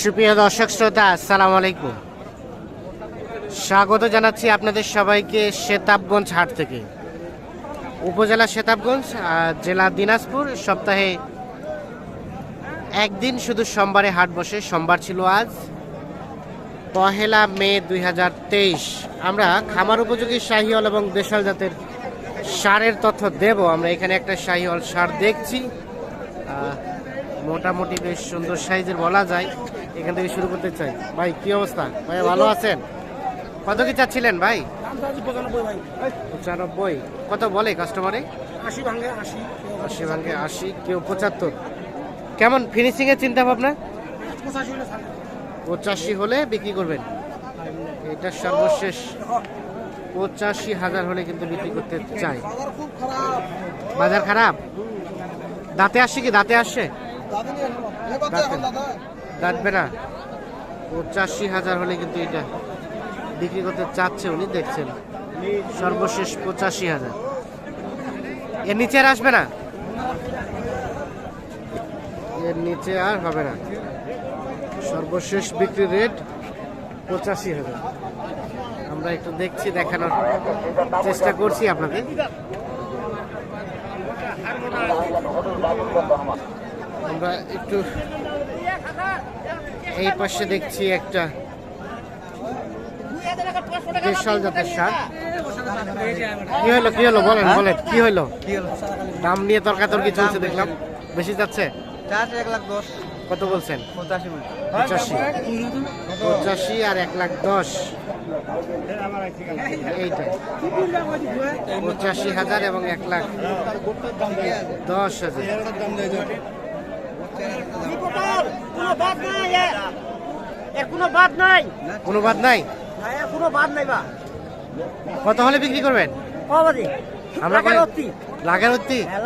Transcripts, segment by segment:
সুপ্রিয় দর্শক শ্রোতা, আসসালামু আলাইকুম। স্বাগত জানাচ্ছি আপনাদের সবাইকে শেতাবগঞ্জ হাট থেকে। উপজেলা শেতাবগঞ্জ আর জেলা দিনাজপুর। সপ্তাহে একদিন শুধু সোমবারে হাট বসে, সোমবার ছিল আজ। পহেলা মে দুই হাজার তেইশ। আমরা খামার উপযোগী শাহিওয়াল এবং দেশাল জাতের সারের তথ্য দেব। আমরা এখানে একটা শাহিওয়াল সার দেখছি। মোটামুটি বেশ সুন্দর সাইজের বলা যায়। এখান থেকে শুরু করতে চাই। ভাই, কি অবস্থা? ভাই, ভালো আছেন? কত কি চাচ্ছিলেন, ভাই? পঁচানব্বই। কত বলে কাস্টমারে আশি ভাঙে আশি আশি ভাঙ্গে আশি কেউ পঁচাত্তর। কেমন ফিনিশিং এর চিন্তা ভাবনা? পঁচাশি হলে বিক্রি করবেন। এটা সর্বশেষ। পঁচাশি হাজার হলে কিন্তু বিক্রি করতে চাই। বাজার খারাপ? দাঁতে আসছে কি? দাঁতে আসছে? দাঁতবে না পঁচাশি হাজার হলে কিন্তু এটা বিক্রি করতে চাচ্ছে উনি দেখছেন। সর্বশেষ পঁচাশি হাজার। এর নিচে আর আসবে না? এর নিচে আর হবে না। সর্বশেষ বিক্রি রেট পঁচাশি হাজার। আমরা একটু দেখছি দেখানোর চেষ্টা করছি আপনাদের। আমরা একটু এই পাশে দেখছি একটা বিশাল জাতের সার কি হলো কি হলো বলেন বলেন কি হলো দাম নিয়ে তর্কাতর্কি চলছে দেখলাম। বেশি যাচ্ছে? কত বলছেন? পঁচাশি পঁচাশি। আর এক লাখ দশ। এইটাই পঁচাশি হাজার এবং এক লাখ দশ হাজার। কোনো বাদ নাই? কোনো বাদ নাই কোনো বাদ নাই না, এর কোনো বাদ নাই বা। কত হলে বিক্রি করবেন? আমরা লাখের উত্তি হ্যাঁ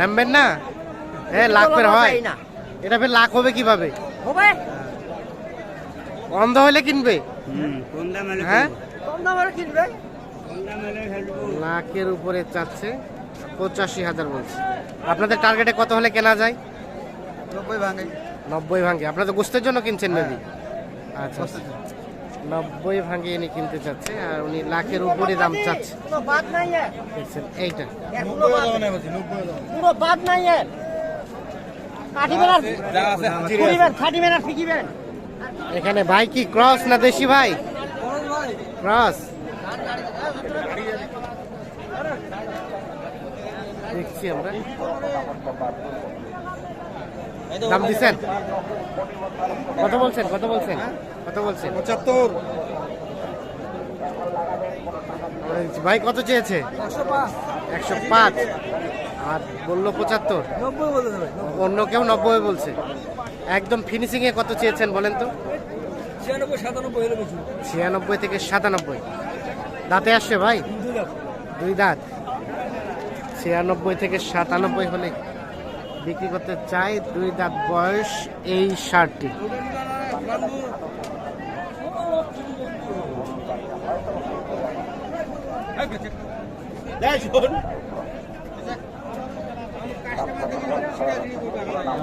নামবেন না? হ্যাঁ লাখ ফের হয়। এটা ফের লাখ হবে কীভাবে? হবে? অন্ধ হলে কিনবে? হ্যাঁ? লাখের উপরে চাচ্ছে পঁচাশি হাজার বলছে। আপনাদের টার্গেটে কত হলে কেনা যায়? নব্বই ভাঙে। নব্বই আপনারা তো গোস্তের জন্য কিনছেন মেবি আচ্ছা আচ্ছা। নব্বই ভাঙ্গে ইনি কিনতে চাচ্ছে আর উনি লাখের উপরে দাম চাচ্ছে। দেখছেন এইটা। কোনো বাদ নাই। এর কাটিবেন আর করিবেন খাটিবেন আর ফিকিবেন এখানে ভাই কি ক্রস না দেশি ভাই? ক্রস। দেখছি আমরা। দাম দিচ্ছেন কত বলছেন? কত বলছেন? কত বলছেন? পঁচাত্তর। ভাই কত চেয়েছে? একশো পাঁচ। আর বলল পঁচাত্তর। অন্য কেউ নব্বই বলছে। একদম ফিনিশিং এ কত চেয়েছেন বলেন তো? ছিয়ানব্বই থেকে সাতানব্বই। দাঁতে আসছে ভাই? দুই দাঁত। ছিয়ানব্বই থেকে সাতানব্বই হলে বিক্রি করতে চাই দুই দাঁত বয়স এই শার্টটি।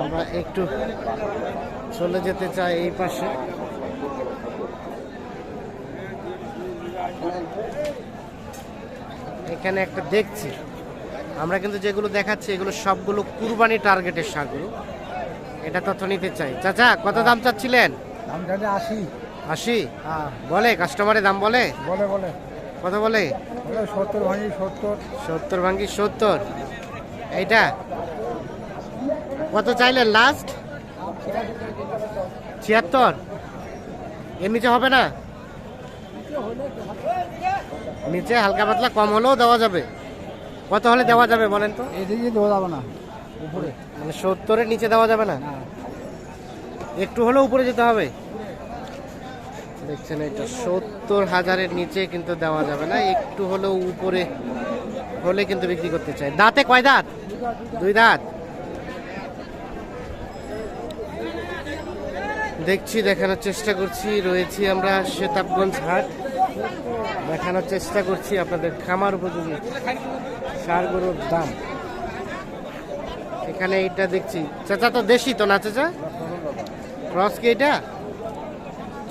আমরা একটু চলে যেতে চাই এই পাশে। এখানে একটা দেখছি। আমরা কিন্তু যেগুলো দেখাচ্ছি এগুলো সবগুলো কুরবানি টার্গেটের সারগুলো এটা তথ্য নিতে চাই। চাচা কত দাম চাচ্ছিলেন? দাম জানে আশি। আশি? হ্যাঁ। বলে কাস্টমারে দাম বলে? বলে বলে। কত বলে? সত্তর ভাঙি সত্তর। সত্তর ভাঙ্গি সত্তর। এইটা? কত চাইলেন লাস্ট ছিয়াত্তর? এর নিচে হবে না? নিচে হালকা পাতলা কম হলেও দেওয়া যাবে। কত হলে দেওয়া যাবে বলেন তো? এদিকে দেওয়া যাবে না উপরে। মানে সত্তরের নিচে দেওয়া যাবে না? একটু হলেও উপরে যেতে হবে। দেখছেন এটা সত্তর হাজারের নিচে কিন্তু দেওয়া যাবে না একটু হলেও উপরে হলে কিন্তু বিক্রি করতে চাই। দাঁতে কয় দাঁত? দুই দাঁত। দেখছি দেখানোর চেষ্টা করছি। রয়েছি আমরা শেতাবগঞ্জ হাট। দেখানোর চেষ্টা করছি আপনাদের খামার উপযোগী। সার গরুর দাম। এখানে এইটা দেখছি। চাচা তো দেশি তো না চাচা? ক্রস কি এটা?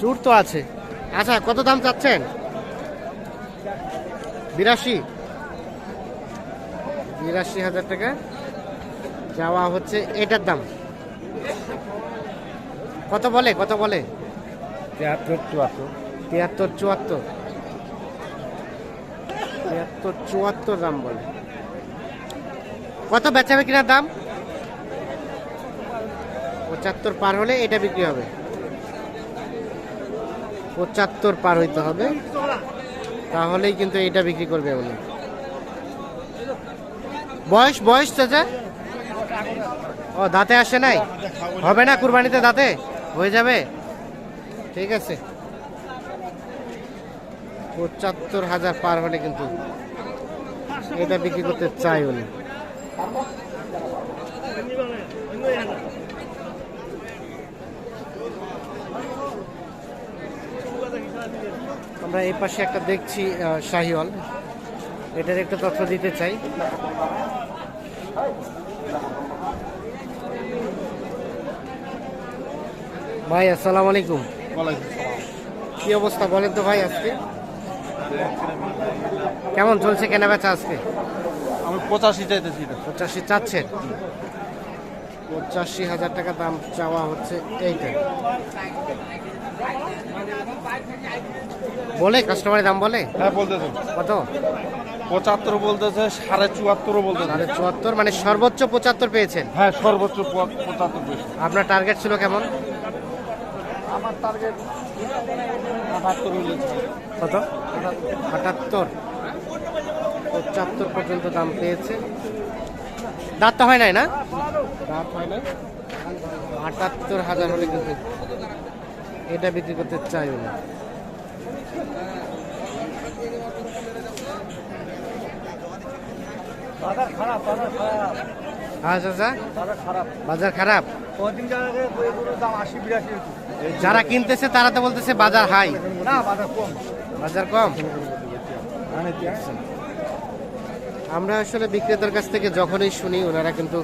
চুর তো আছে। আচ্ছা কত দাম চাচ্ছেন? বিরাশি। বিরাশি হাজার টাকা। যাওয়া হচ্ছে এটার দাম। কত বলে? কত বলে? তিয়াত্তর চুয়াত্তর। তিয়াত্তর চুয়াত্তর। তিয়াত্তর চুয়াত্তর দাম বলে। কত বেচাবে কিনার দাম? পঁচাত্তর পার হলে এটা বিক্রি হবে। পঁচাত্তর পার হইতে হবে। তাহলেই কিন্তু এটা বিক্রি করবে উনি বয়স বয়স চাচা? ও, দাঁতে আসে নাই? হবে না কুরবানিতে দাঁতে? হয়ে যাবে? ঠিক আছে। পঁচাত্তর হাজার পার হলে কিন্তু এটা বিক্রি করতে চাই উনি আমরা এই পাশে একটা দেখছি শাহিওয়াল। এটার একটা তথ্য দিতে চাই। ভাই, আসসালাম আলাইকুম। কি অবস্থা বলেন তো ভাই আজকে? কেমন চলছে কেনা বেচা আজকে? আমি পঁচাশি চাইতেছি এটা। পঁচাশি চাচ্ছেন? পঁচাশি হাজার টাকা দাম চাওয়া হচ্ছে এইটা। বলে কাস্টমারের দাম বলে? হ্যাঁ বলতেছে। কত? পঁচাত্তর বলতেছে সাড়ে চুয়াত্তরও বলতেছে। সাড়ে চুয়াত্তর মানে সর্বোচ্চ পঁচাত্তর পেয়েছেন? হ্যাঁ সর্বোচ্চ পঁচাত্তর পেয়েছে। আপনার টার্গেট ছিল কেমন? আমার টার্গেট আটাত্তর কত? আটাত্তর। পঁচাত্তর পর্যন্ত দাম পেয়েছে। দাঁত তো হয় নাই না? দাঁত হয় না আটাত্তর হাজার হলে কিন্তু এটা বিক্রি করতে চাই না। বাজার খারাপ বাজার খারাপ। হ্যাঁ যারা কিনতেছে তারা তো বলতেছে বাজার হাই। কম। বাজার কম? আমরা আসলে বিক্রেতার কাছ থেকে যখনই শুনি, ওনারা কিন্তু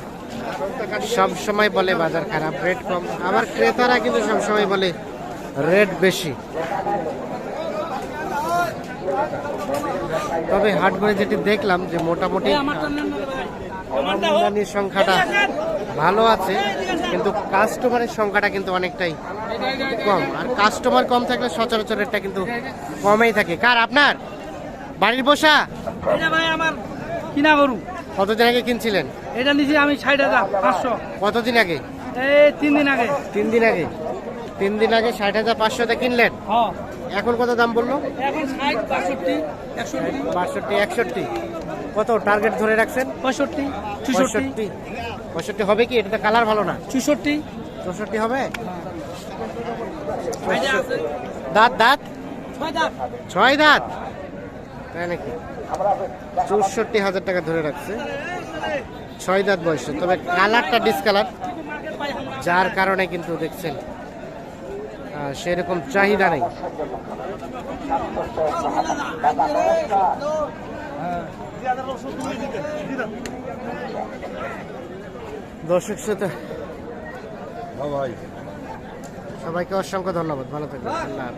সব সময় বলে বাজার খারাপ রেট কম। আবার ক্রেতারা কিন্তু সব সময় বলে রেট বেশি। তবে হাট করে যেটি দেখলাম যে মোটামুটি আমদানির সংখ্যাটা ভালো আছে, কিন্তু কাস্টমারের সংখ্যাটা কিন্তু অনেকটাই কম। আর কাস্টমার কম থাকলে সচরাচর রেটটা কিন্তু কমেই থাকে। কার, আপনার? বাড়ির বসা আমার কিনা গরু? কতদিন আগে কিনছিলেন? এটা নিচে আমি ষাট হাজার পাঁচশো। কতদিন আগে? এই তিন দিন আগে। তিন দিন আগে। তিন দিন আগে ষাট হাজার পাঁচশোতে কিনলেন? এখন কত দাম বলল? এখন ষাট বাষট্টি বাষট্টি একষট্টি। কত টার্গেট ধরে রাখছেন? পঁয়ষট্টি চৌষট্টি। পঁয়ষট্টি। হবে কি? এটা কালার ভালো না। চৌষট্টি। চৌষট্টি হবে? দাঁত। দাঁত ছয় দাঁত। তাই নাকি চৌষট্টি হাজার টাকা ধরে রাখছে। ছয় দাঁত বয়স। তবে কালারটা ডিসকালার যার কারণে কিন্তু দেখছেন সেরকম চাহিদা নেই। দর্শক শ্রোতা সবাইকে অসংখ্য ধন্যবাদ। ভালো থাকবেন। আল্লাহ।